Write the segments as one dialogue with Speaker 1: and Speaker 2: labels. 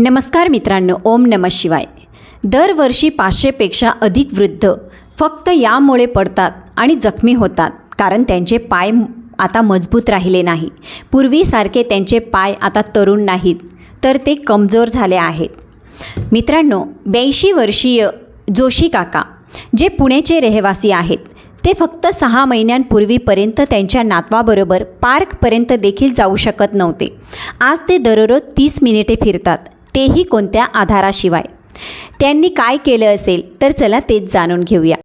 Speaker 1: नमस्कार मित्रांनो ओम नम शिवाय. दरवर्षी पाचशेपेक्षा अधिक वृद्ध फक्त यामुळे पडतात आणि जखमी होतात कारण त्यांचे पाय आता मजबूत राहिले नाही. पूर्वीसारखे त्यांचे पाय आता तरुण नाहीत तर ते कमजोर झाले आहेत. मित्रांनो ब्याऐंशी वर्षीय जोशी काका जे पुण्याचे रहिवासी आहेत ते फक्त सहा महिन्यांपूर्वीपर्यंत त्यांच्या नातवाबरोबर पार्कपर्यंत देखील जाऊ शकत नव्हते. आज ते दररोज तीस मिनिटे फिरतात. तेही कोणत्या आधाराशिवाय. त्यांनी काय केलं असेल तर चला तेच जाणून घेऊया.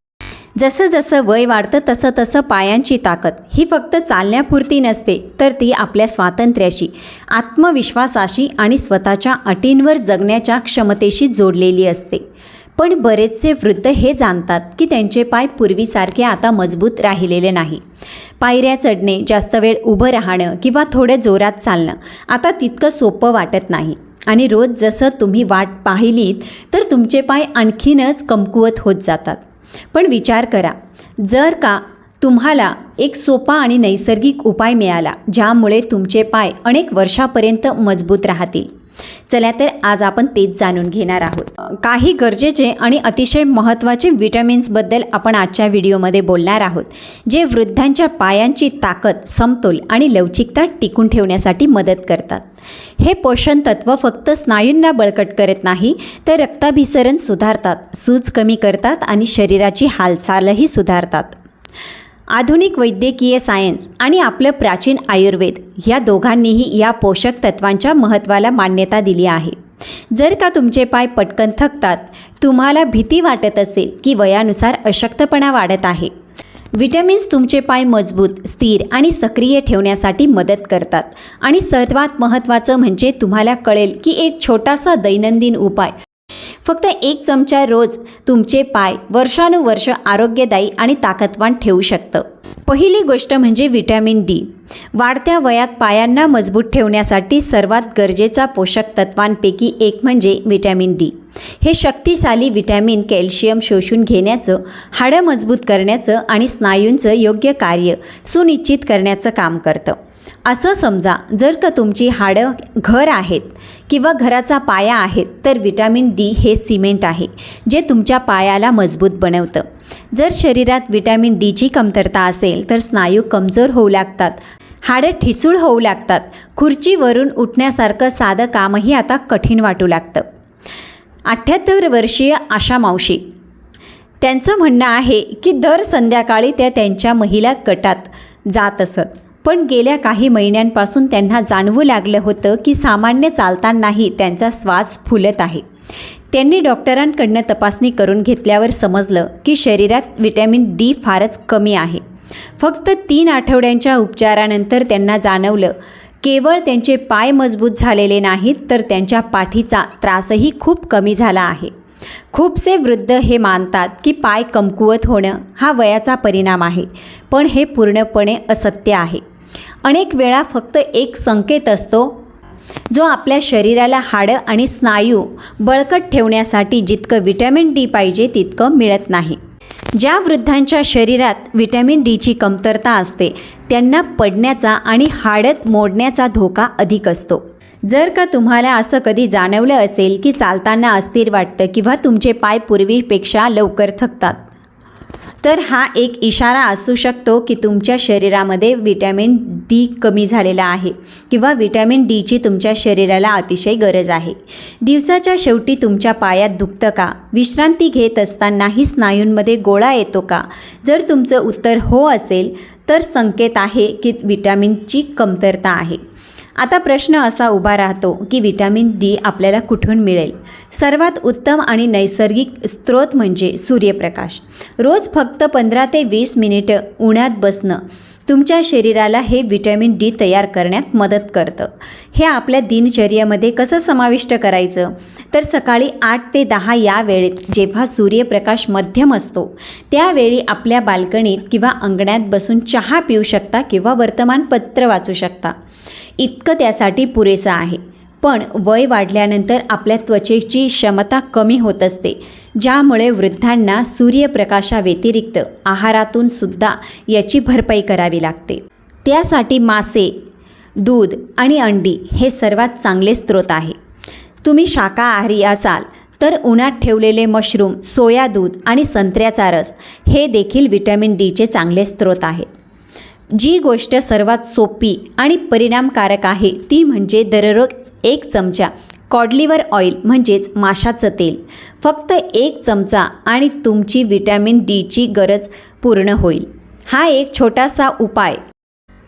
Speaker 1: जसं जसं वय वाढतं तसं तसं पायांची ताकद. ही फक्त चालण्यापुरती नसते तर ती आपल्या स्वातंत्र्याशी आत्मविश्वासाशी आणि स्वतःच्या अटींवर जगण्याच्या क्षमतेशी जोडलेली असते. पण बरेचसे वृद्ध हे जाणतात की त्यांचे पाय पूर्वीसारखे आता मजबूत राहिलेले नाही. पायऱ्या चढणे जास्त वेळ उभं राहणं किंवा थोडं जोरात चालणं आता तितकं सोपं वाटत नाही. आणि रोज जसं तुम्ही वाट पाहिलीत तर तुमचे पाय आणखीनच कमकुवत होत जातात. पण विचार करा जर का तुम्हाला एक सोपा आणि नैसर्गिक उपाय मिळाला ज्यामुळे तुमचे पाय अनेक वर्षापर्यंत मजबूत राहतील. चला तर आज आपण तेच जाणून घेणार आहोत. काही गरजेचे आणि अतिशय महत्त्वाचे विटॅमिन्सबद्दल आपण आजच्या व्हिडिओमध्ये बोलणार आहोत जे वृद्धांच्या पायांची ताकद समतोल आणि लवचिकता टिकून ठेवण्यासाठी मदत करतात. हे पोषण तत्व फक्त स्नायूंना बळकट करत नाही तर रक्ताभिसरण सुधारतात सूज कमी करतात आणि शरीराची हालचालही सुधारतात. आधुनिक वैद्यकीय सायन्स आणि आपलं प्राचीन आयुर्वेद या दोघांनीही या पोषक तत्वांच्या महत्त्वाला मान्यता दिली आहे. जर का तुमचे पाय पटकन थकतात तुम्हाला भीती वाटत असेल की वयानुसार अशक्तपणा वाढत आहे. विटॅमिन्स तुमचे पाय मजबूत स्थिर आणि सक्रिय ठेवण्यासाठी मदत करतात. आणि सर्वात महत्त्वाचं म्हणजे तुम्हाला कळेल की एक छोटासा दैनंदिन उपाय फक्त एक चमचा रोज तुमचे पाय वर्षानुवर्ष आरोग्यदायी आणि ताकदवान ठेवू शकतं. पहिली गोष्ट म्हणजे व्हिटॅमिन डी. वाढत्या वयात पायांना मजबूत ठेवण्यासाठी सर्वात गरजेचा पोषक तत्वांपैकी एक म्हणजे व्हिटॅमिन डी. हे शक्तिशाली व्हिटॅमिन कॅल्शियम शोषून घेण्याचं हाडं मजबूत करण्याचं आणि स्नायूंचं योग्य कार्य सुनिश्चित करण्याचं काम करतं. असं समजा जर का तुमची हाडं घर आहेत किंवा घराचा पाया आहेत तर विटॅमिन डी हे सिमेंट आहे जे तुमच्या पायाला मजबूत बनवतं. जर शरीरात विटॅमिन डीची कमतरता असेल तर स्नायू कमजोर होऊ लागतात हाडं ठिसूळ होऊ लागतात खुर्चीवरून उठण्यासारखं साधं कामही आता कठीण वाटू लागतं. अठ्ठ्याहत्तर वर्षीय आशा मावशी. त्यांचं म्हणणं आहे की दर संध्याकाळी त्या त्यांच्या महिला गटात जात असत. पण गेल्या काही महिन्यांपासून त्यांना जाणवू लागलं होतं की सामान्य चालतानाही त्यांचा श्वास फुलत आहे. त्यांनी डॉक्टरांकडनं तपासणी करून घेतल्यावर समजलं की शरीरात विटॅमिन डी फारच कमी आहे. फक्त तीन आठवड्यांच्या उपचारानंतर त्यांना जाणवलं केवळ त्यांचे पाय मजबूत झालेले नाहीत तर त्यांच्या पाठीचा त्रासही खूप कमी झाला आहे. खूपसे वृद्ध हे मानतात की पाय कमकुवत होणं हा वयाचा परिणाम आहे पण हे पूर्णपणे असत्य आहे. अनेक वेळा फक्त एक संकेत असतो जो आपल्या शरीराला हाडं आणि स्नायू बळकट ठेवण्यासाठी जितकं विटॅमिन डी पाहिजे तितकं मिळत नाही. ज्या वृद्धांच्या शरीरात विटॅमिन डीची कमतरता असते त्यांना पडण्याचा आणि हाडत मोडण्याचा धोका अधिक असतो. जर का तुम्हाला असं कधी जाणवलं असेल की चालताना अस्थिर वाटतं किंवा तुमचे पाय पूर्वीपेक्षा लवकर थकतात तर हा एक इशारा असू शकतो की तुमच्या शरीरामध्ये विटॅमिन डी कमी झालेला आहे किंवा विटॅमिन डीची तुमच्या शरीराला अतिशय गरज आहे. दिवसाच्या शेवटी तुमच्या पायात दुखतं का? विश्रांती घेत असतानाही स्नायूंमध्ये गोळा येतो का? जर तुमचं उत्तर हो असेल तर संकेत आहे की विटॅमिनची कमतरता आहे. आता प्रश्न असा उभा राहतो की विटॅमिन डी आपल्याला कुठून मिळेल? सर्वात उत्तम आणि नैसर्गिक स्रोत म्हणजे सूर्यप्रकाश. रोज फक्त पंधरा ते वीस मिनिटं उन्हात बसणं तुमच्या शरीराला हे विटॅमिन डी तयार करण्यात मदत करतं. हे आपल्या दिनचर्येमध्ये कसं समाविष्ट करायचं? तर सकाळी आठ ते दहा या वेळेत जेव्हा सूर्यप्रकाश मध्यम असतो त्यावेळी आपल्या बाल्कनीत किंवा अंगणात बसून चहा पिऊ शकता किंवा वर्तमानपत्र वाचू शकता. इतकं त्यासाठी पुरेसं आहे. पण वय वाढल्यानंतर आपल्या त्वचेची क्षमता कमी होत असते ज्यामुळे वृद्धांना सूर्यप्रकाशाव्यतिरिक्त आहारातून सुद्धा याची भरपाई करावी लागते. त्यासाठी मासे दूध आणि अंडी हे सर्वात चांगले स्रोत आहे. तुम्ही शाकाहारी असाल तर उन्हात ठेवलेले मशरूम सोया दूध आणि संत्र्याचा रस हे देखील विटॅमिन डीचे चांगले स्रोत आहेत. जी गोष्ट सर्वात सोपी आणि परिणामकारक आहे ती म्हणजे दररोज एक चमचा कॉडलिव्हर ऑइल म्हणजेच माशाचं तेल. फक्त एक चमचा आणि तुमची विटॅमिन डीची गरज पूर्ण होईल. हा एक छोटासा उपाय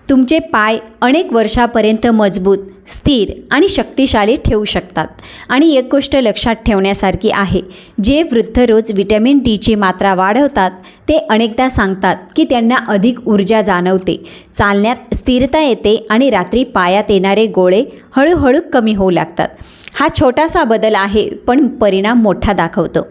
Speaker 1: तुमचे पाय अनेक वर्षापर्यंत मजबूत स्थिर आणि शक्तिशाली ठेवू शकतात. आणि एक गोष्ट लक्षात ठेवण्यासारखी आहे जे वृद्ध रोज विटॅमिन डीची मात्रा वाढवतात ते अनेकदा सांगतात की त्यांना अधिक ऊर्जा जाणवते. चालण्यात स्थिरता येते आणि रात्री पायात येणारे गोळे हळूहळू कमी होऊ लागतात. हा छोटासा बदल आहे पण परिणाम मोठा दाखवतो.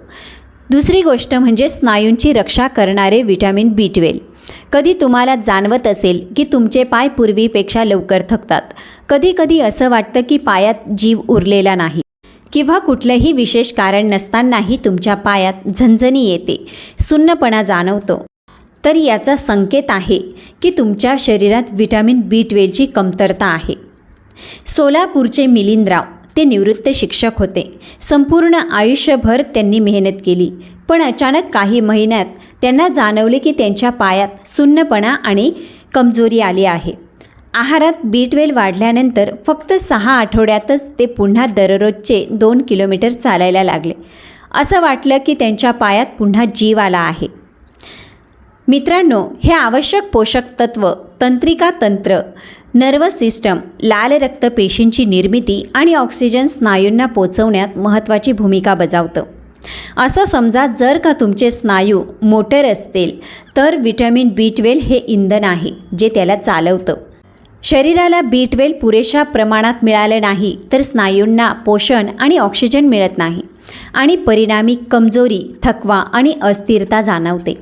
Speaker 1: दुसरी गोष्ट म्हणजे स्नायूंची रक्षा करणारे विटॅमिन बी ट्वेल्व. कधी तुम्हाला जाणवत असेल की तुमचे पाय पूर्वीपेक्षा लवकर थकतात. कधी कधी असं वाटतं की पायात जीव उरलेला नाही. किंवा कुठलंही विशेष कारण नसतानाही तुमच्या पायात झणझणी येते. सुन्नपणा जाणवतो. तर याचा संकेत आहे की तुमच्या शरीरात विटॅमिन बी ट्वेलची कमतरता आहे. सोलापूरचे मिलिंदराव ते निवृत्त शिक्षक होते. संपूर्ण आयुष्यभर त्यांनी मेहनत केली. पण अचानक काही महिन्यात त्यांना जाणवले की त्यांच्या पायात सुन्नपणा आणि कमजोरी आली आहे. आहारात बी ट्वेल्व वाढल्यानंतर फक्त सहा आठवड्यातच ते पुन्हा दररोजचे दोन किलोमीटर चालायला लागले. असं वाटलं की त्यांच्या पायात पुन्हा जीव आला आहे. मित्रांनो हे आवश्यक पोषक तत्व तंत्रिका तंत्र नर्वस सिस्टम लाल रक्तपेशींची निर्मिती आणि ऑक्सिजन स्नायूंना पोचवण्यात महत्त्वाची भूमिका बजावतं. असं समजा जर का तुमचे स्नायू मोटर असतील तर विटॅमिन बी ट्वेल्व हे इंधन आहे जे त्याला चालवतं. शरीराला बी ट्वेल्व पुरेशा प्रमाणात मिळाले नाही तर स्नायूंना पोषण आणि ऑक्सिजन मिळत नाही. आणि परिणामी कमजोरी थकवा आणि अस्थिरता जाणवते.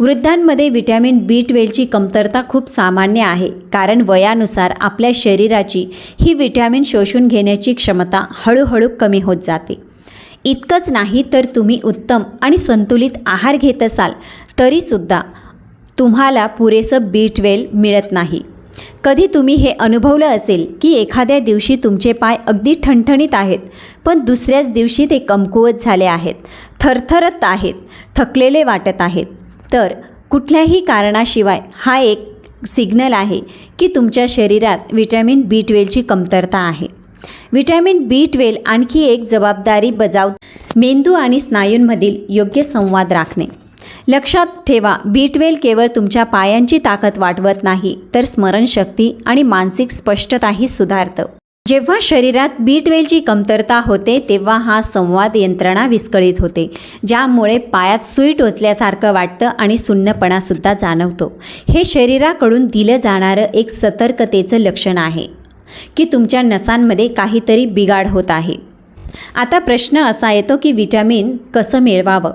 Speaker 1: वृद्धांमध्ये विटॅमिन बी ट्वेल्वची कमतरता खूप सामान्य आहे कारण वयानुसार आपल्या शरीराची ही विटॅमिन शोषून घेण्याची क्षमता हळूहळू कमी होत जाते. इतकंच नाही तर तुम्ही उत्तम आणि संतुलित आहार घेत असाल तरीसुद्धा तुम्हाला पुरेसं बी ट्वेल्व मिळत नाही. कधी तुम्ही हे अनुभवलं असेल की एखाद्या दिवशी तुमचे पाय अगदी ठणठणीत आहेत पण दुसऱ्याच दिवशी ते कमकुवत झाले आहेत थरथरत आहेत थकलेले वाटत आहेत तर कुठल्याही कारणाशिवाय हा एक सिग्नल आहे की तुमच्या शरीरात विटॅमिन बी ट्वेलची कमतरता आहे. विटॅमिन बी ट्वेल आणखी एक जबाबदारी बजाव मेंदू आणि स्नायूंमधील योग्य संवाद राखणे. लक्षात ठेवा बी केवळ तुमच्या पायांची ताकद वाढवत नाही तर स्मरणशक्ती आणि मानसिक स्पष्टताही सुधारतं. जेव्हा शरीरात बी कमतरता होते तेव्हा हा संवाद यंत्रणा विस्कळीत होते ज्यामुळे पायात सुई टोचल्यासारखं वाटतं आणि सुन्नपणासुद्धा जाणवतो. हे शरीराकडून दिलं जाणारं एक सतर्कतेचं लक्षण आहे की तुमच्या नसांमध्ये काहीतरी बिघाड होत आहे. आता प्रश्न असा येतो की विटॅमिन कसं मिळवावं?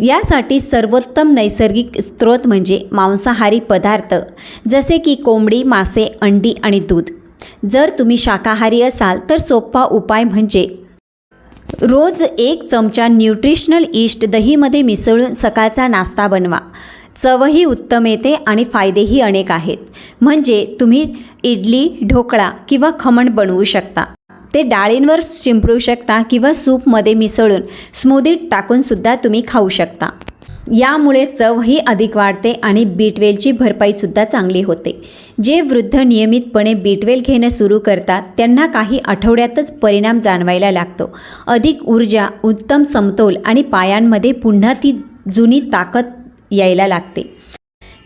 Speaker 1: यासाठी सर्वोत्तम नैसर्गिक स्रोत म्हणजे मांसाहारी पदार्थ जसे की कोंबडी मासे अंडी आणि दूध. जर तुम्ही शाकाहारी असाल तर सोपा उपाय म्हणजे रोज एक चमचा न्यूट्रिशनल ईस्ट दहीमध्ये मिसळून सकाळचा नाश्ता बनवा. चवही उत्तम येते आणि फायदेही अनेक आहेत. म्हणजे तुम्ही इडली ढोकळा किंवा खमण बनवू शकता. ते डाळींवर शिंपडू शकता किंवा सूपमध्ये मिसळून स्मूदीत टाकूनसुद्धा तुम्ही खाऊ शकता. यामुळे चवही अधिक वाढते आणि बीटवेलची भरपाईसुद्धा चांगली होते. जे वृद्ध नियमितपणे बीटवेल घेणं सुरू करतात त्यांना काही आठवड्यातच परिणाम जाणवायला लागतो. अधिक ऊर्जा उत्तम समतोल आणि पायांमध्ये पुन्हा ती जुनी ताकद यायला लागते.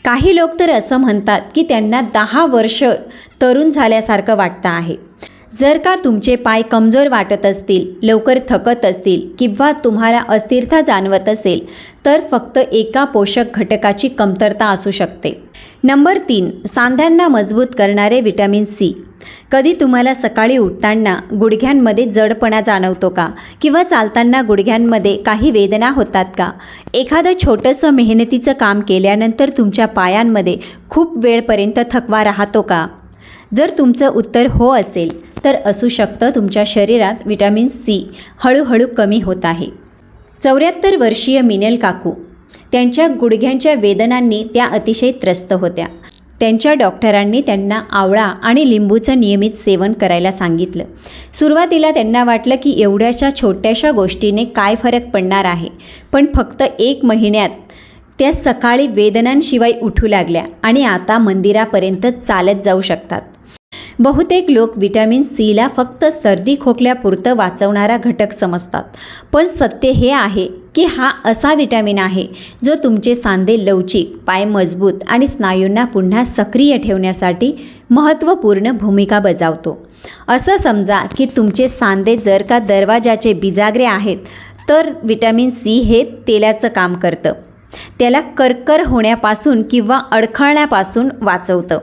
Speaker 1: काही लोक तर असं म्हणतात की त्यांना दहा वर्ष तरुण झाल्यासारखं वाटतं आहे. जर का तुमचे पाय कमजोर वाटत असतील लवकर थकत असतील किंवा तुम्हाला अस्थिरता जाणवत असेल तर फक्त एका पोषक घटकाची कमतरता असू शकते. नंबर तीन सांध्यांना मजबूत करणारे विटॅमिन सी. कधी तुम्हाला सकाळी उठताना गुडघ्यांमध्ये जडपणा जाणवतो का? किंवा चालताना गुडघ्यांमध्ये काही वेदना होतात का? एखादं छोटंसं मेहनतीचं काम केल्यानंतर तुमच्या पायांमध्ये खूप वेळपर्यंत थकवा राहतो का? जर तुमचं उत्तर हो असेल तर असू शकतं तुमच्या शरीरात विटॅमिन सी हळूहळू कमी होत आहे. चौऱ्याहत्तर वर्षीय मिनेल काकू त्यांच्या गुडघ्यांच्या वेदनांनी त्या अतिशय त्रस्त होत्या. त्यांच्या डॉक्टरांनी त्यांना आवळा आणि लिंबूचं नियमित सेवन करायला सांगितलं. सुरुवातीला त्यांना वाटलं की एवढ्याशा छोट्याशा गोष्टीने काय फरक पडणार आहे पण फक्त एक महिन्यात त्या सकाळी वेदनांशिवाय उठू लागल्या आणि आता मंदिरापर्यंत चालत जाऊ शकतात. बहुतेक लोक विटॅमिन सीला फक्त सर्दी खोकल्यापुरतं वाचवणारा घटक समजतात. पण सत्य हे आहे की हा असा विटॅमिन आहे जो तुमचे सांधे लवचिक पाय मजबूत आणि स्नायूंना पुन्हा सक्रिय ठेवण्यासाठी महत्त्वपूर्ण भूमिका बजावतो. असं समजा की तुमचे सांधे जर का दरवाजाचे बिजागरे आहेत तर विटॅमिन सी हे तेलाचं काम करतं. त्याला करकर होण्यापासून किंवा अडखळण्यापासून वाचवतं.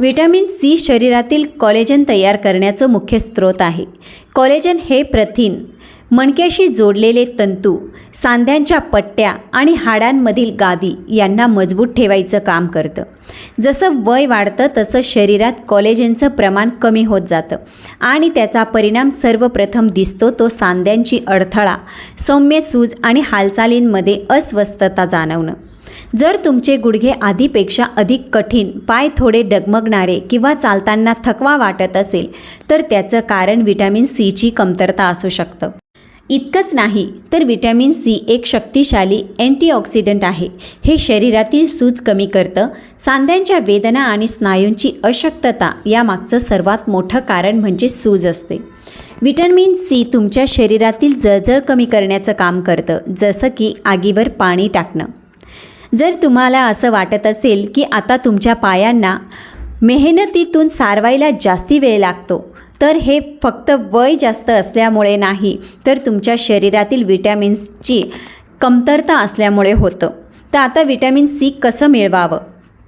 Speaker 1: व्हिटॅमिन सी शरीरातील कॉलेजन तयार करण्याचं मुख्य स्रोत आहे. कॉलेजन हे प्रथिन मणक्याशी जोडलेले तंतू सांध्यांच्या पट्ट्या आणि हाडांमधील गादी यांना मजबूत ठेवायचं काम करतं. जसं वय वाढतं तसं शरीरात कॉलेजनचं प्रमाण कमी होत जातं आणि त्याचा परिणाम सर्वप्रथम दिसतो तो सांध्यांची अडथळा सौम्य सूज आणि हालचालींमध्ये अस्वस्थता जाणवणं. जर तुमचे गुडघे आधीपेक्षा अधिक कठीण पाय थोडे डगमगणारे किंवा चालताना थकवा वाटत असेल तर त्याचं कारण व्हिटॅमिन सीची कमतरता असू शकतं. इतकंच नाही तर विटॅमिन सी एक शक्तिशाली अँटीऑक्सिडंट आहे. हे शरीरातील सूज कमी करतं सांध्यांच्या वेदना आणि स्नायूंची अशक्तता यामागचं सर्वात मोठं कारण म्हणजे सूज असते. व्हिटॅमिन सी तुमच्या शरीरातील जळजळ कमी करण्याचं काम करतं जसं की आगीवर पाणी टाकणं. जर तुम्हाला असं वाटत असेल की आता तुमच्या पायांना मेहनतीतून सारवायला जास्ती वेळ लागतो तर हे फक्त वय जास्त असल्यामुळे नाही तर तुमच्या शरीरातील विटॅमिन्सची कमतरता असल्यामुळे होतं. तर आता विटॅमिन सी कसं मिळवावं?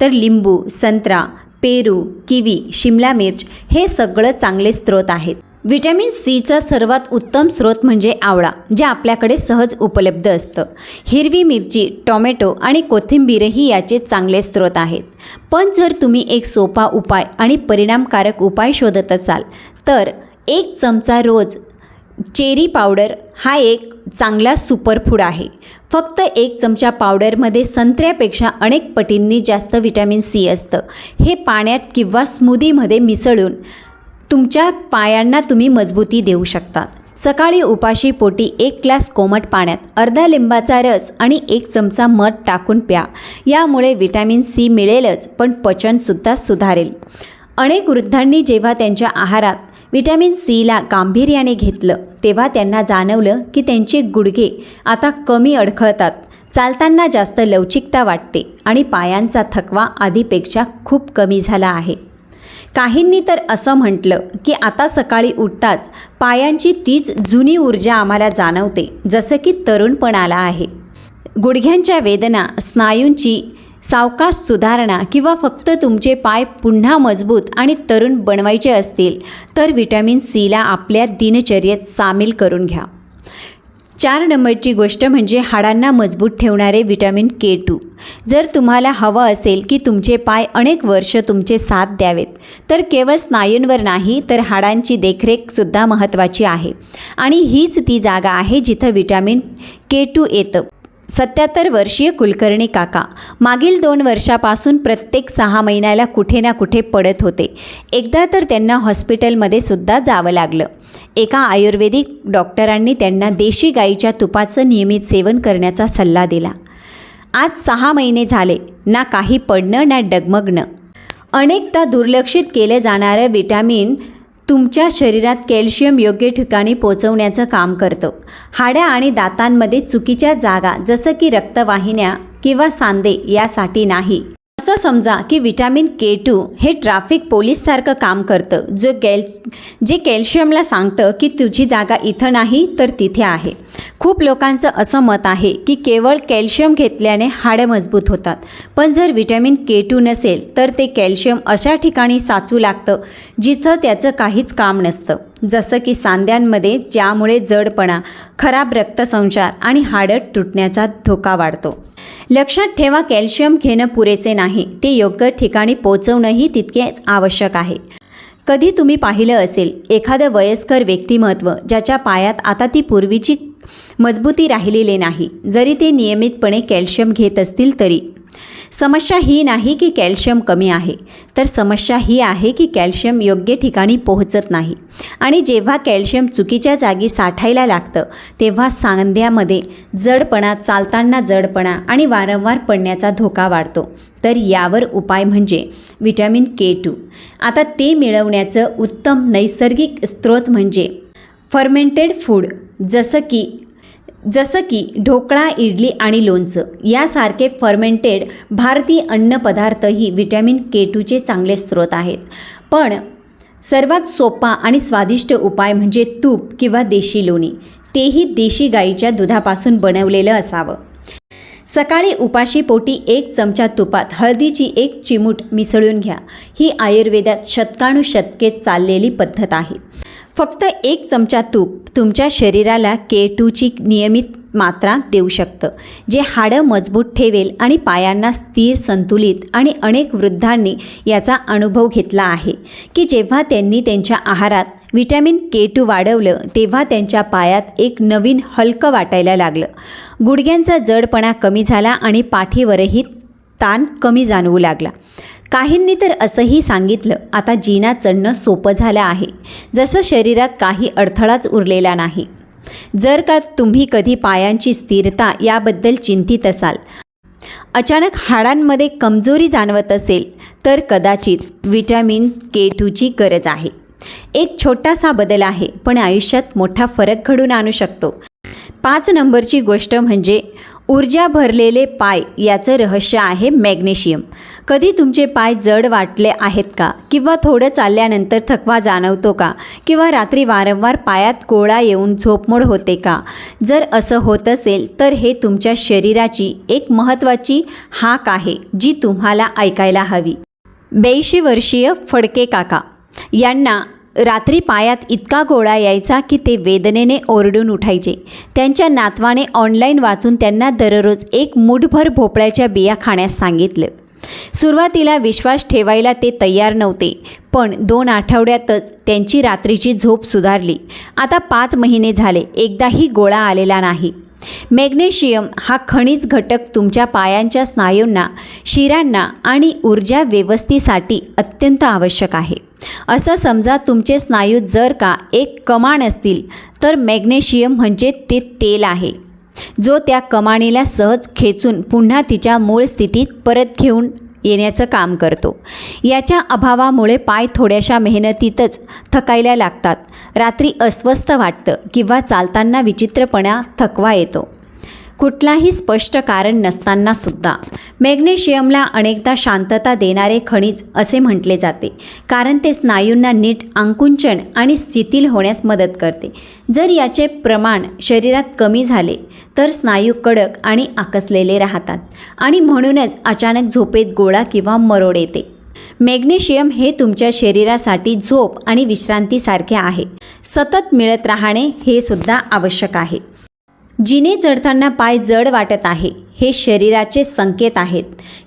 Speaker 1: तर लिंबू संत्रा पेरू किवी शिमला मिर्च हे सगळं चांगले स्रोत आहेत. विटॅमिन सीचा सर्वात उत्तम स्रोत म्हणजे आवळा जे आपल्याकडे सहज उपलब्ध असतं. हिरवी मिरची टोमॅटो आणि कोथिंबीरही याचे चांगले स्रोत आहेत. पण जर तुम्ही एक सोपा उपाय आणि परिणामकारक उपाय शोधत असाल तर एक चमचा रोज चेरी पावडर हा एक चांगला सुपरफूड आहे. फक्त एक चमचा पावडरमध्ये संत्र्यापेक्षा अनेक पटींनी जास्त व्हिटॅमिन सी असतं. हे पाण्यात किंवा स्मूदीमध्ये मिसळून तुमच्या पायांना तुम्ही मजबूती देऊ शकतात. सकाळी उपाशी पोटी एक ग्लास कोमट पाण्यात अर्धा लिंबाचा रस आणि एक चमचा मध टाकून प्या. यामुळे विटॅमिन सी मिळेलच पण पचनसुद्धा सुधारेल. अनेक वृद्धांनी जेव्हा त्यांच्या आहारात विटॅमिन सीला गांभीर्याने घेतलं तेव्हा त्यांना जाणवलं की त्यांचे गुडघे आता कमी अडखळतात. चालताना जास्त लवचिकता वाटते आणि पायांचा थकवा आधीपेक्षा खूप कमी झाला आहे. काहींनी तर असं म्हटलं की आता सकाळी उठताच पायांची तीच जुनी ऊर्जा आम्हाला जाणवते जसं की तरुणपणाला आहे. गुडघ्यांच्या वेदना स्नायूंची सावकाश सुधारणा किंवा फक्त तुमचे पाय पुन्हा मजबूत आणि तरुण बनवायचे असतील तर विटॅमिन सीला आपल्या दिनचर्येत सामील करून घ्या. चार नंबरची गोष्ट म्हणजे हाडांना मजबूत ठेवणारे विटॅमिन के टू. जर तुम्हाला हवं असेल की तुमचे पाय अनेक वर्ष तुमचे साथ द्यावेत तर केवळ स्नायूंवर नाही तर हाडांची देखरेखसुद्धा महत्त्वाची आहे. आणि हीच ती जागा आहे जिथं विटॅमिन के टू येतं. सत्याहत्तर वर्षीय कुलकर्णी काका. मागील दोन वर्षापासून प्रत्येक सहा महिन्याला कुठे ना कुठे पडत होते. एकदा तर त्यांना हॉस्पिटलमध्ये सुद्धा जावं लागलं. एका आयुर्वेदिक डॉक्टरांनी त्यांना देशी गाईच्या तुपाचं नियमित सेवन करण्याचा सल्ला दिला. आज सहा महिने झाले ना काही पडणं ना डगमगणं. अनेकदा दुर्लक्षित केलं जाणारं विटॅमिन तुमच्या शरीरात कॅल्शियम योग्य ठिकाणी पोचवण्याचं काम करतं. हाड्या आणि दातांमध्ये चुकीच्या जागा जसं की रक्तवाहिन्या किंवा सांधे यासाठी नाही. असं समजा की विटॅमिन के टू हे ट्रॅफिक पोलीससारखं काम करतं जो कॅल जे कॅल्शियमला सांगतं की तुझी जागा इथं नाही तर तिथे आहे. खूप लोकांचं असं मत आहे की केवळ कॅल्शियम घेतल्याने हाडं मजबूत होतात. पण जर विटॅमिन के टू नसेल तर ते कॅल्शियम अशा ठिकाणी साचू लागतं जिथं त्याचं काहीच काम नसतं. जसं की सांध्यांमध्ये ज्यामुळे जडपणा खराब रक्तसंचार आणि हाडं तुटण्याचा धोका वाढतो. लक्षात ठेवा कॅल्शियम घेणं पुरेसे नाही. ते योग्य ठिकाणी पोचवणंही तितकेच आवश्यक आहे. कधी तुम्ही पाहिलं असेल एखादं वयस्कर व्यक्तिमत्व ज्याच्या पायात आता ती पूर्वीची मजबूती राहिलेली नाही जरी ते नियमितपणे कॅल्शियम घेत असतील तरी. समस्या ही नाही की कॅल्शियम कमी आहे. तर समस्या ही आहे की कॅल्शियम योग्य ठिकाणी पोहोचत नाही. आणि जेव्हा कॅल्शियम चुकीच्या जागी साठायला लागतं तेव्हा सांध्यामध्ये जडपणा चालताना जडपणा आणि वारंवार पडण्याचा धोका वाढतो. तर यावर उपाय म्हणजे विटॅमिन के टू. आता ते मिळवण्याचं उत्तम नैसर्गिक स्रोत म्हणजे फर्मेंटेड फूड जसं की जसं की ढोकळा इडली आणि लोणचं. यासारखे फर्मेंटेड भारतीय अन्नपदार्थही विटॅमिन के टूचे चांगले स्रोत आहेत. पण सर्वात सोपा आणि स्वादिष्ट उपाय म्हणजे तूप किंवा देशी लोणी. तेही देशी गाईच्या दुधापासून बनवलेलं असावं. सकाळी उपाशी पोटी एक चमचा तुपात हळदीची एक चिमूट मिसळून घ्या. ही आयुर्वेदात शतकानुशतके चाललेली पद्धत आहे. फक्त एक चमचा तूप तुमच्या शरीराला के टूची नियमित मात्रा देऊ शकतं. जे हाडं मजबूत ठेवेल आणि पायांना स्थिर संतुलित आणि अनेक वृद्धांनी याचा अनुभव घेतला आहे. की जेव्हा त्यांनी त्यांच्या आहारात विटॅमिन के टू वाढवलं तेव्हा त्यांच्या पायात एक नवीन हलकं वाटायला लागलं. गुडघ्यांचा जडपणा कमी झाला आणि पाठीवरही ताण कमी जाणवू लागला. काहींनी तर असंही सांगितलं आता जीना चढणं सोपं झालं आहे. जसं शरीरात काही अडथळाच उरलेला नाही. जर का तुम्ही कधी पायांची स्थिरता याबद्दल चिंतित असाल अचानक हाडांमध्ये कमजोरी जाणवत असेल तर कदाचित विटॅमिन के टूची गरज आहे. एक छोटासा बदल आहे पण आयुष्यात मोठा फरक घडून आणू शकतो. पाच नंबरची गोष्ट म्हणजे ऊर्जा भरलेले पाय याचं रहस्य आहे मॅग्नेशियम. कधी तुमचे पाय जड वाटले आहेत का? किंवा थोडं चालल्यानंतर थकवा जाणवतो का? किंवा रात्री वारंवार पायात कोळा येऊन झोपमोड होते का? जर असं होत असेल तर हे तुमच्या शरीराची एक महत्त्वाची हाक आहे जी तुम्हाला ऐकायला हवी. ब्याऐंशी वर्षीय फडके काका यांना रात्री पायात इतका गोळा यायचा की ते वेदनेने ओरडून उठायचे. त्यांच्या नातवाने ऑनलाईन वाचून त्यांना दररोज एक मुठभर भोपळ्याच्या बिया खाण्यास सांगितलं. सुरुवातीला विश्वास ठेवायला ते तयार नव्हते पण दोन आठवड्यातच त्यांची रात्रीची झोप सुधारली. आता पाच महिने झाले एकदाही गोळा आलेला नाही. मॅग्नेशियम हा खनिज घटक तुमच्या पायांच्या स्नायूंना शिरांना आणि ऊर्जा व्यवस्थेसाठी अत्यंत आवश्यक आहे. असं समजा तुमचे स्नायू जर का एक कमान असतील तर मॅग्नेशियम म्हणजे ते तेल आहे. जो त्या कमाणीला सहज खेचून पुन्हा तिच्या मूळ स्थितीत परत घेऊन येण्याचं काम करतो. याच्या अभावामुळे पाय थोड्याशा मेहनतीतच थकायला लागतात. रात्री अस्वस्थ वाटतं किंवा चालताना विचित्रपणा थकवा येतो. कुठलाही स्पष्ट कारण नसताना सुद्धा. मॅग्नेशियमला अनेकदा शांतता देणारे खनिज असे म्हटले जाते कारण ते स्नायूंना नीट आंकुंचन आणि शिथिल होण्यास मदत करते. जर याचे प्रमाण शरीरात कमी झाले तर स्नायू कडक आणि आकसलेले राहतात आणि म्हणूनच अचानक झोपेत गोळा किंवा मरोड येते. मॅग्नेशियम हे तुमच्या शरीरासाठी झोप आणि विश्रांतीसारखे आहे. सतत मिळत राहणे हे सुद्धा आवश्यक आहे. जिने चढताना पाय जड वाटत आहे हे शरीराचे संकेत आहेत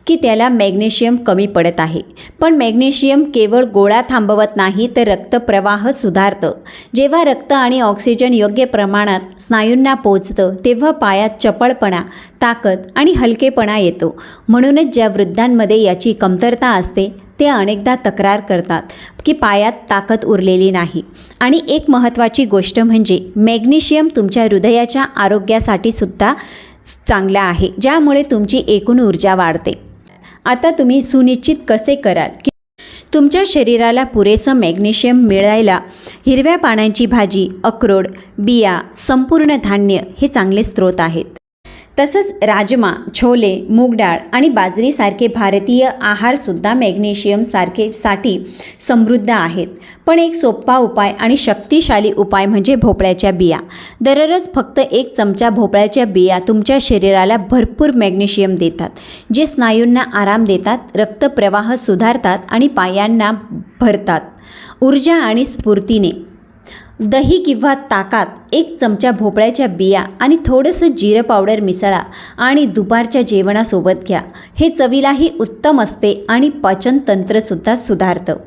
Speaker 1: की त्याला मॅग्नेशियम कमी पडत आहे. पण मॅग्नेशियम केवळ गोळा थांबवत नाही तर रक्तप्रवाह सुधारतं. जेव्हा रक्त आणि ऑक्सिजन योग्य प्रमाणात स्नायूंना पोचतं तेव्हा पायात चपळपणा ताकद आणि हलकेपणा येतो. म्हणूनच ज्या वृद्धांमध्ये याची कमतरता असते ते अनेकदा तक्रार करतात की पायात ताकद उरलेली नाही. आणि एक महत्त्वाची गोष्ट म्हणजे मॅग्नेशियम तुमच्या हृदयाच्या आरोग्यासाठी सुद्धा चांगला आहे ज्यामुळे तुमची एकूण ऊर्जा वाढते. आता तुम्ही सुनिश्चित कसे कराल की तुमच्या शरीराला पुरेसं मॅग्नेशियम मिळायला हिरव्या पानांची भाजी अक्रोड बिया संपूर्ण धान्य हे चांगले स्रोत आहेत. तसंच राजमा छोले मूग डाळ आणि बाजरीसारखे भारतीय आहारसुद्धा मॅग्नेशियमसारखे साठी समृद्ध आहेत. पण एक सोपा उपाय आणि शक्तिशाली उपाय म्हणजे भोपळ्याच्या बिया. दररोज फक्त एक चमचा भोपळ्याच्या बिया तुमच्या शरीराला भरपूर मॅग्नेशियम देतात जे स्नायूंना आराम देतात रक्तप्रवाह सुधारतात आणि पायांना भरतात. ऊर्जा आणि स्फूर्तीने. दही किंवा ताकात एक चमचा भोपळ्याच्या बिया आणि थोडंसं जिरं पावडर मिसळा आणि दुपारच्या जेवणासोबत घ्या. हे चवीलाही उत्तम असते आणि पचनतंत्रसुद्धा सुधारतं.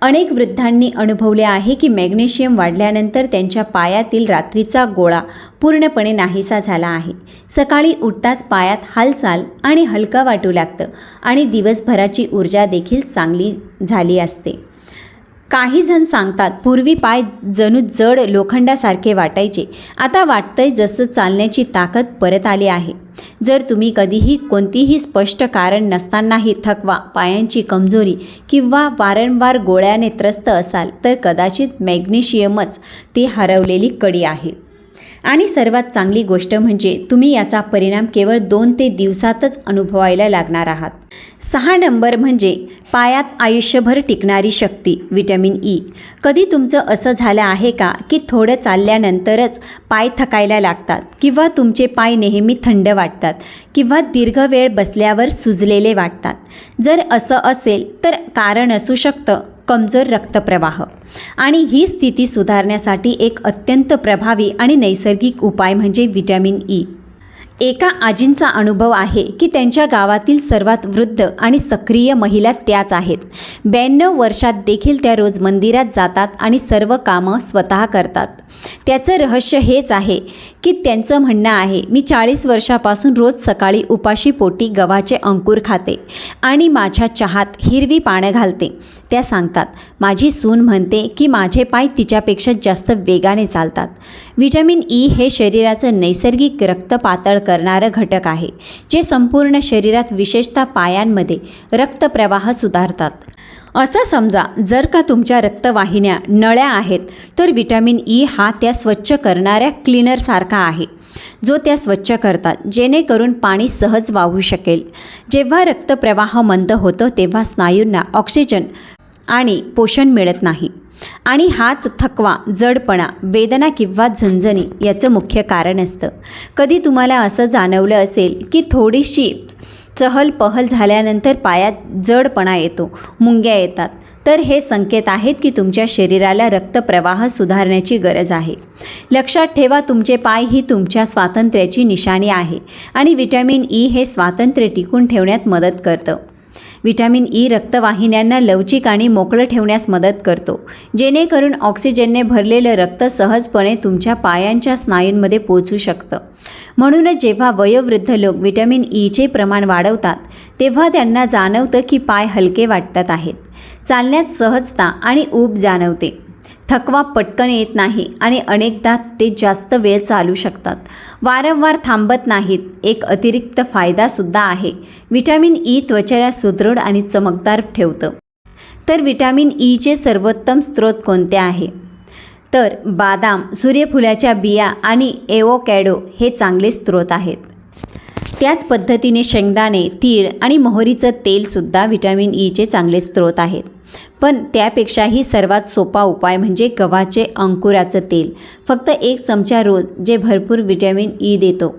Speaker 1: अनेक वृद्धांनी अनुभवले आहे की मॅग्नेशियम वाढल्यानंतर त्यांच्या पायातील रात्रीचा गोळा पूर्णपणे नाहीसा झाला आहे. सकाळी उठताच पायात हालचाल आणि हलका वाटू लागतं आणि दिवसभराची ऊर्जा देखील चांगली झाली असते. काही जण सांगतात पूर्वी पाय जणू जड लोखंडासारखे वाटायचे. आता वाटतंय जसं चालण्याची ताकद परत आली आहे. जर तुम्ही कधीही कोणतीही स्पष्ट कारण नसतानाही थकवा पायांची कमजोरी किंवा वारंवार गोळ्याने त्रस्त असाल तर कदाचित मॅग्नेशियमच ती हरवलेली कडी आहे. आणि सर्वात चांगली गोष्ट म्हणजे तुम्ही याचा परिणाम केवळ दोन ते दिवसातच अनुभवायला लागणार आहात. सहा नंबर म्हणजे पायात आयुष्यभर टिकणारी शक्ती विटॅमिन ई. कधी तुमचं असं झालं आहे का की थोडं चालल्यानंतरच पाय थकायला लागतात किंवा तुमचे पाय नेहमी थंड वाटतात किंवा दीर्घ वेळ बसल्यावर सुजलेले वाटतात? जर असं असेल तर कारण असू शकतं. कमजोर रक्तप्रवाह. आणि ही स्थिती सुधारण्यासाठी एक अत्यंत प्रभावी आणि नैसर्गिक उपाय म्हणजे व्हिटॅमिन ई. एका आजींचा अनुभव आहे की त्यांच्या गावातील सर्वात वृद्ध आणि सक्रिय महिला त्याच आहेत. ब्याण्णव वर्षात देखील त्या रोज मंदिरात जातात आणि सर्व कामं स्वतः करतात. त्याचं रहस्य हेच आहे की त्यांचं म्हणणं आहे मी चाळीस वर्षापासून रोज सकाळी उपाशी पोटी गव्हाचे अंकुर खाते आणि माझ्या चहात हिरवी पानं घालते त्या सांगतात माझी सून म्हणते की माझे पाय तिच्यापेक्षा जास्त वेगाने चालतात. व्हिटॅमिन ई हे शरीराचं नैसर्गिक रक्त पातळ करणारं घटक आहे जे संपूर्ण शरीरात विशेषतः पायांमध्ये रक्तप्रवाह सुधारतात. असं समजा जर का तुमच्या रक्तवाहिन्या नळ्या आहेत तर विटॅमिन ई हा त्या स्वच्छ करणाऱ्या क्लीनरसारखा आहे जो त्या स्वच्छ करतात जेणेकरून पाणी सहज वाहू शकेल. जेव्हा रक्तप्रवाह मंद होतो तेव्हा स्नायूंना ऑक्सिजन आणि पोषण मिळत नाही. आणि हाच थकवा जडपणा वेदना किंवा झणझणी याचं मुख्य कारण असतं. कधी तुम्हाला असं जाणवलं असेल की थोडीशी चहल पहल झाल्यानंतर पायात जडपणा येतो मुंग्या येतात तर हे संकेत आहेत की तुमच्या शरीराला रक्तप्रवाह सुधारण्याची गरज आहे. लक्षात ठेवा तुमचे पाय ही तुमच्या स्वातंत्र्याची निशाणी आहे आणि विटॅमिन ई हे स्वातंत्र्य टिकून ठेवण्यात मदत करतं. व्हिटॅमिन ई रक्तवाहिन्यांना लवचिक आणि मोकळं ठेवण्यास मदत करतो. जेणेकरून ऑक्सिजनने भरलेलं रक्त सहजपणे तुमच्या पायांच्या स्नायूंमध्ये पोचू शकतं. म्हणूनच जेव्हा वयोवृद्ध लोक व्हिटॅमिन ईचे प्रमाण वाढवतात तेव्हा त्यांना जाणवतं की पाय हलके वाटतात आहेत. चालण्यात सहजता आणि ऊब जाणवते. थकवा पटकन येत नाही आणि अनेकदा ते जास्त वेळ चालू शकतात. वारंवार थांबत नाहीत. एक अतिरिक्त फायदासुद्धा आहे. विटॅमिन ई त्वचेला सुदृढ आणि चमकदार ठेवतं. तर विटॅमिन ईचे सर्वोत्तम स्रोत कोणते आहे? तर बादाम सूर्यफुलाच्या बिया आणि एवोकॅडो हे चांगले स्रोत आहेत. त्याच पद्धतीने शेंगदाणे तीळ आणि मोहरीचं तेलसुद्धा व्हिटॅमिन ईचे चांगले स्रोत आहेत. पण त्यापेक्षाही सर्वात सोपा उपाय म्हणजे गव्हाचे अंकुराचं तेल. फक्त एक चमचा रोज जे भरपूर विटॅमिन ई देतो.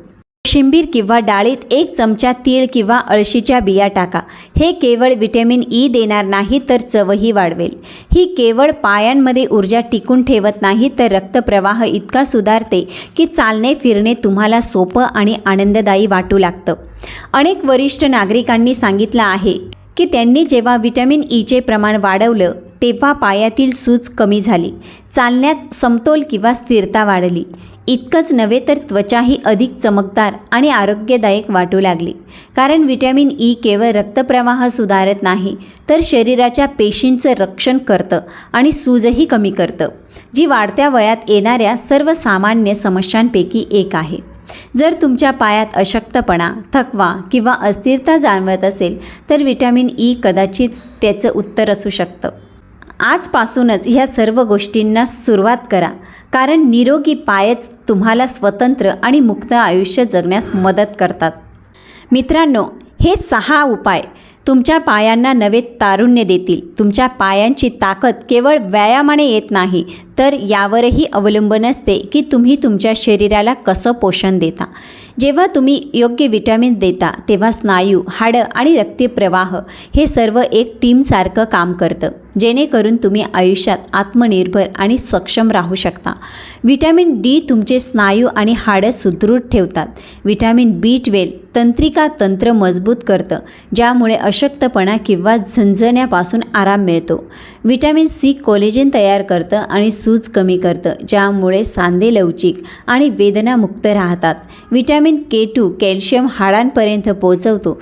Speaker 1: कोशिंबीर किंवा डाळीत एक चमचा तीळ किंवा अळशीच्या बिया टाका. हे केवळ विटॅमिन ई देणार नाही तर चवही वाढवेल. ही केवळ पायांमध्ये ऊर्जा टिकून ठेवत नाही तर रक्तप्रवाह इतका सुधारते की चालणे फिरणे तुम्हाला सोपं आणि आनंददायी वाटू लागतं. अनेक वरिष्ठ नागरिकांनी सांगितलं आहे की त्यांनी जेव्हा व्हिटॅमिन e ईचे प्रमाण वाढवलं तेव्हा पायातील सूज कमी झाली. चालण्यात समतोल किंवा स्थिरता वाढली. इतकंच नव्हे तर त्वचाही अधिक चमकदार आणि आरोग्यदायक वाटू लागली. कारण व्हिटॅमिन ई केवळ रक्तप्रवाह सुधारत नाही तर शरीराच्या पेशींचं रक्षण करतं आणि सूजही कमी करतं जी वाढत्या वयात येणाऱ्या सर्वसामान्य समस्यांपैकी एक आहे. जर तुमच्या पायात अशक्तपणा थकवा किंवा अस्थिरता जाणवत असेल तर विटॅमिन ई कदाचित त्याचं उत्तर असू शकतं. आजपासूनच ह्या सर्व गोष्टींना सुरुवात करा कारण निरोगी पायच तुम्हाला स्वतंत्र आणि मुक्त आयुष्य जगण्यास मदत करतात. मित्रांनो हे सहा उपाय तुमच्या पायांना नवे तारुण्य देतील. तुमच्या पायांची ताकद केवळ व्यायामाने येत नाही तर यावरही अवलंबून असते की तुम्ही तुमच्या शरीराला कसं पोषण देता. जेव्हा तुम्ही योग्य विटॅमिन देता तेव्हा स्नायू हाडं आणि रक्तप्रवाह हे सर्व एक टीमसारखं काम करतं जेणेकरून तुम्ही आयुष्यात आत्मनिर्भर आणि सक्षम राहू शकता. विटॅमिन डी तुमचे स्नायू आणि हाडं सुदृढ ठेवतात. विटॅमिन बी ट्वेल तंत्रिका तंत्र मजबूत करतं ज्यामुळे अशक्तपणा किंवा झंझण्यापासून आराम मिळतो. विटॅमिन सी कोलेजन तयार करतं आणि सूज कमी करतं ज्यामुळे सांधे लवचिक आणि वेदनामुक्त राहतात. विटॅमिन के टू कॅल्शियम हाडांपर्यंत पोहोचवतो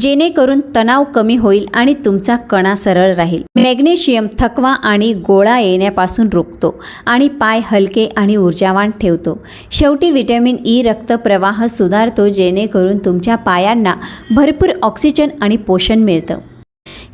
Speaker 1: जेणेकरून तणाव कमी होईल आणि तुमचा कणा सरळ राहील. मॅग्नेशियम थकवा आणि गोळा येण्यापासून रोखतो आणि पाय हलके आणि ऊर्जावान ठेवतो. शेवटी विटॅमिन ई e रक्तप्रवाह सुधारतो जेणेकरून तुमच्या पायांना भरपूर ऑक्सिजन आणि पोषण मिळतं.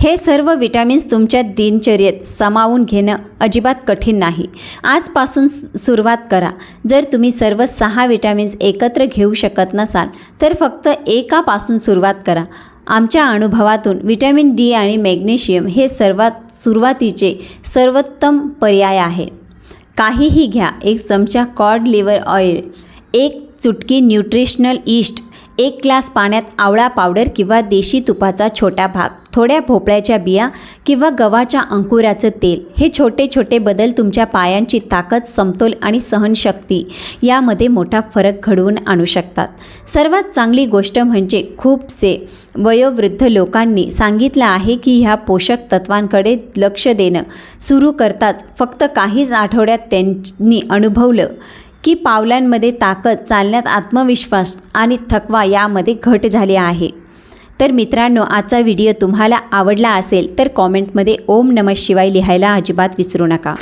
Speaker 1: हे सर्व विटॅमिन्स तुमच्या दिनचर्येत सामावून घेणं अजिबात कठीण नाही. आजपासून सुरुवात करा. जर तुम्ही सर्व सहा विटॅमिन्स एकत्र घेऊ शकत नसाल तर फक्त एकापासून सुरुवात करा. आमच्या अनुभवातून विटॅमिन डी आणि मॅग्नेशियम हे सर्वात सुरुवातीचे सर्वोत्तम पर्याय आहे. काहीही घ्या. एक चमचा कॉड लिव्हर ऑइल एक चुटकी न्यूट्रिशनल ईस्ट एक ग्लास पाण्यात आवळा पावडर किंवा देशी तुपाचा छोटा भाग थोड्या भोपळ्याच्या बिया किंवा गव्हाच्या अंकुराचं तेल. हे छोटे छोटे बदल तुमच्या पायांची ताकद समतोल आणि सहनशक्ती यामध्ये मोठा फरक घडवून आणू शकतात. सर्वात चांगली गोष्ट म्हणजे खूपसे वयोवृद्ध लोकांनी सांगितलं आहे की ह्या पोषक तत्वांकडे लक्ष देणं सुरू करताच फक्त काहीच आठवड्यात त्यांनी अनुभवलं. की पावलांमध्ये ताकद चालण्यात आत्मविश्वास आणि थकवा यामध्ये घट झाली आहे. तर मित्रांनो आजचा व्हिडिओ तुम्हाला आवडला असेल तर कॉमेंटमध्ये ओम नमः शिवाय लिहायला अजिबात विसरू नका.